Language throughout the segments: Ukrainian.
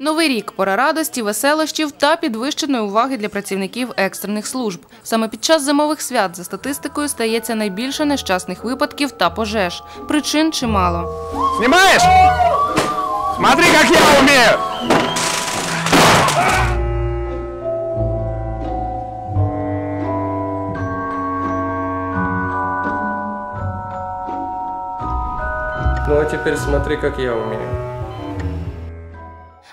Новий рік пора радості, веселощів та підвищеної уваги для працівників екстрених служб. Саме під час зимових свят за статистикою стається найбільше нещасних випадків та пожеж. Причин чимало. Снимаешь? Смотри, как я умею! Ну а теперь смотри, как я умею.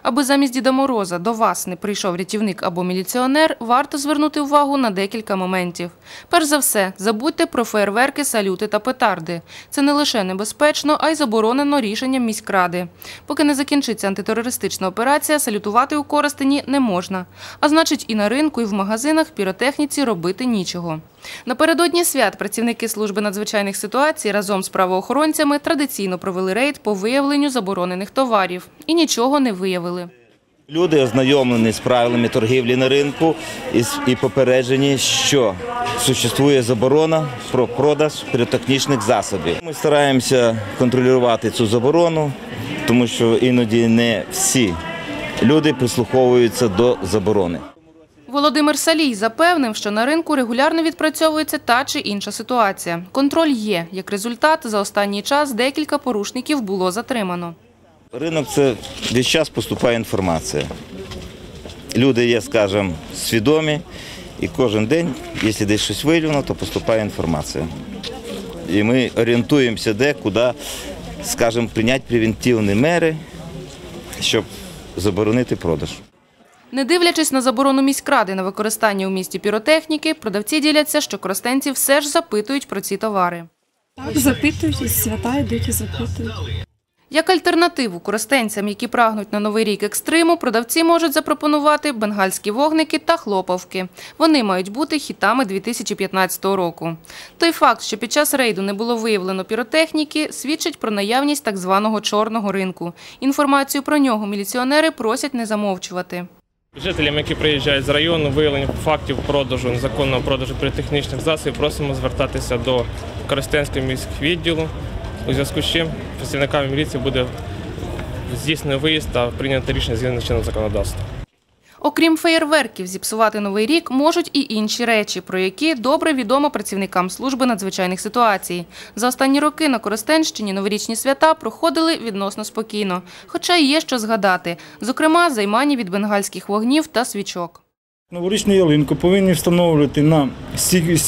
Аби замість Діда Мороза до вас не прийшов рятівник або міліціонер, варто звернути увагу на декілька моментів. Перш за все, забудьте про фейерверки, салюти та петарди. Це не лише небезпечно, а й заборонено рішенням міськради. Поки не закінчиться антитерористична операція, салютувати у Коростені не можна. А значить, і на ринку, і в магазинах піротехніці робити нічого. Напередодні свят працівники служби надзвичайних ситуацій разом з правоохоронцями традиційно провели рейд по виявленню заборонених товарів і нічого не виявили. Люди ознайомлені з правилами торгівлі на ринку і, попереджені, що существує заборона про продаж піротехнічних засобів. Ми стараємося контролювати цю заборону, тому що іноді не всі люди прислуховуються до заборони. Володимир Салій запевнив, що на ринку регулярно відпрацьовується та чи інша ситуація. Контроль є. Як результат, за останній час декілька порушників було затримано. Ринок це весь час поступає інформація. Люди є, скажімо, свідомі, і кожен день, якщо десь щось виявлено, то поступає інформація. І ми орієнтуємося, де, куди, скажімо, прийняти превентивні мери, щоб заборонити продаж. Не дивлячись на заборону міськради на використання у місті піротехніки, продавці діляться, що коростенці все ж запитують про ці товари. Так, запитують, і свята йдуть і запитують. Як альтернативу коростенцям, які прагнуть на новий рік екстриму, продавці можуть запропонувати бенгальські вогники та хлопавки. Вони мають бути хітами 2015 року. Той факт, що під час рейду не було виявлено піротехніки, свідчить про наявність так званого чорного ринку. Інформацію про нього міліціонери просять не замовчувати. Жителям, які приїжджають з району, виявлення фактів продажу незаконного продажу піротехнічних засобів, просимо звертатися до Коростенського міського відділу. У зв'язку з чим працівниками міліції буде здійснений виїзд та прийнято рішення згідно чинного законодавства. Окрім феєрверків, зіпсувати новий рік можуть і інші речі, про які добре відомо працівникам служби надзвичайних ситуацій. За останні роки на Коростенщині новорічні свята проходили відносно спокійно, хоча є що згадати, зокрема, займані від бенгальських вогнів та свічок. Новорічну ялинку повинні встановлювати на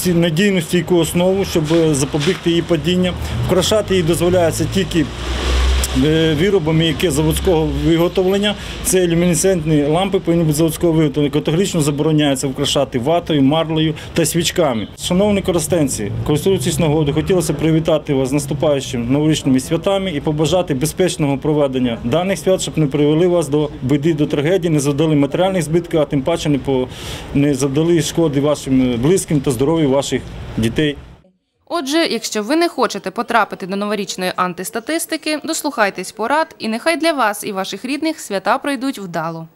надійну стійку основу, щоб запобігти її падіння. Вкрашати її дозволяється тільки виробами, які заводського виготовлення. Це люмінесцентні лампи повинні бути заводського виготовлення. Категорично забороняється вкрашати ватою, марлею та свічками. Шановні користенці, користуючись нагодою, хотілося привітати вас з наступаючими новорічними святами і побажати безпечного проведення даних свят, щоб не привели вас до біди, до трагедії, не завдали матеріальних збитків, а тим паче не завдали шкоди вашим близьким та здоров'ю ваших дітей. Отже, якщо ви не хочете потрапити до новорічної антистатистики, дослухайтесь порад, і нехай для вас і ваших рідних свята пройдуть вдало.